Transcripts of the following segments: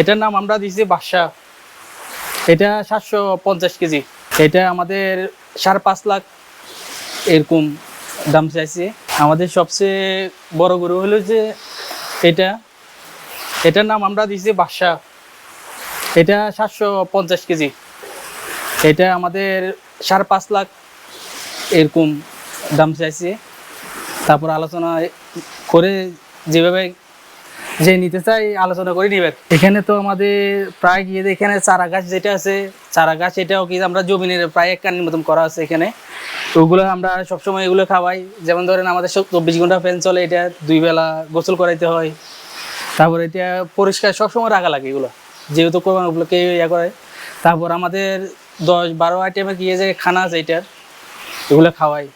এটার নাম আমরা দিয়েছি বাদশাহ এটা সাতশো পঞ্চাশ কেজি। এটা আমাদের সাড়ে পাঁচ লাখ এরকম দাম চাইছে। আমাদের সবচেয়ে বড় গরু হলো যে এটা। এটার নাম আমরা দিয়েছি বাদশাহ এটা সাতশো পঞ্চাশ কেজি। এটা আমাদের সাড়ে পাঁচ লাখ এরকম দাম চাইছে। তারপর আলোচনা করে যেভাবে যে নিতে চাই, আলোচনা করে নিবে এখানে তো আমাদের প্রায় গিয়ে এখানে চারা গাছ যেটা আছে চারা গাছ এটাও কি আমরা জমিনের প্রায় এক কানির মতন করা আছে এখানে। তো ওগুলো আমরা সবসময় এগুলো খাওয়াই। যেমন ধরেন আমাদের চব্বিশ ঘণ্টা ফ্যান চলে, এটা দুই বেলা গোসল করাইতে হয়। তারপর এটা পরিষ্কার সবসময় রাখা লাগে এগুলো, যেহেতু কোরবান ওগুলোকে ইয়ে করে। তারপর আমাদের দশ বারো আইটেমের গিয়ে যে খানা আছে এটার, এগুলো খাওয়াই।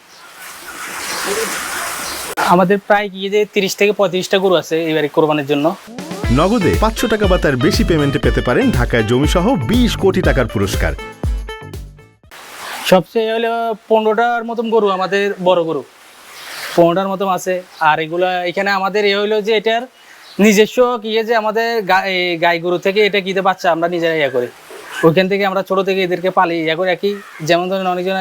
আমাদের প্রায় গিয়ে যে তিরিশ থেকে পঁয়ত্রিশটা গরু আছে এবারে কোরবানের জন্য। নগদে পাঁচশো টাকা বা তার বেশি পেমেন্টে পেতে পারেন ঢাকায় জমিসহ বিশ কোটি টাকার পুরস্কার। সবচেয়ে হলো পনেরোটার মতন গরু আমাদের বড় গরু। পনেরোটার মতন আছে। আর এগুলো এখানে আমাদের এ হইল যে এটার নিজস্ব কি যে আমাদের গাই গরু থেকে এটা কিতে বাচ্চা আমরা নিজেরা ইয়ে করি। ওইখান থেকে আমরা ছোট থেকে এদেরকে পালি ইয়ে করে। একই যেমন ধরেন অনেকজন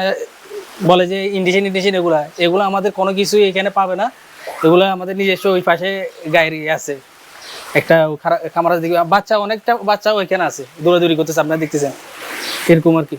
বলে যে ইন্ডিশন ইন্ডিশন এগুলা, এগুলো আমাদের কোনো কিছুই এখানে পাবে না। এগুলো আমাদের নিজস্ব ওই পাশে গায়ের ইয়ে আছে। একটা খামার দিকে, বাচ্চা অনেকটা বাচ্চাও এখানে আছে, দৌড়াদৌড়ি করতেছে, আপনারা দেখতেছেন। এরকম আর কি।